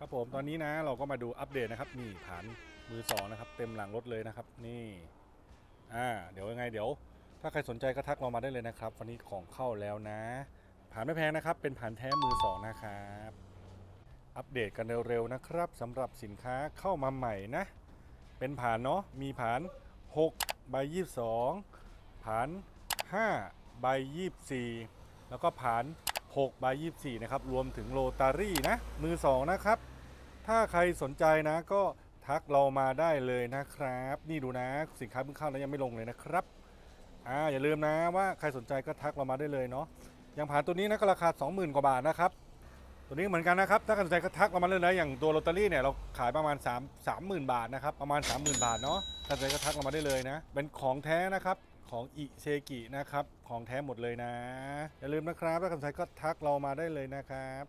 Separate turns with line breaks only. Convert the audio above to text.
ครับผมตอนนี้นะเราก็มาดูอัปเดตนะครับนี่ผ่านมือสองนะครับ เต็มหลังรถเลยนะครับ นี่อ่าเดี๋ยวยังไงเดี๋ยว ถ้าใครสนใจก็ทักเรามาได้เลยนะครับ วันนี้ของเข้าแล้วนะผ่านไม่แพงนะครับ เป็นผ่านแท้มือสองนะครับ อัปเดตกันเร็วๆนะครับสำหรับสินค้าเข้ามาใหม่นะ เป็นผ่านเนาะมีผ่าน6ใบ22ผ่าน5ใบ24 แล้วก็ผ่าน 6ใบ24 นะครับ รวมถึงโรตารี่นะ มือ 2 นะครับ ถ้าใครสนใจนะก็ทักเรามาได้เลยนะครับ นี่ดูนะ สินค้าเพิ่งเข้าแล้วยังไม่ลงเลยนะครับอ่าอย่าลืมนะว่าใครสนใจก็ทักเรามาได้เลยเนาะอย่างผ่านตัวนี้นะก็ราคา 20,000 กว่าบาทนะครับ ตัวนี้เหมือนกันนะครับ ถ้าใครสนใจก็ทักเรามาเลยนะอย่างตัวลอตเตอรี่เนี่ยเราขายประมาณ 3 30,000 บาทนะครับประมาณ 30,000 บาทเนาะถ้าสนใจก็ทักเรามาได้เลยนะ เป็นของแท้นะครับ ของอิเซกินะครับ ของแท้หมดเลยนะ อย่าลืมนะครับถ้าครสนใจก็ทักเรามาได้เลยนะครับ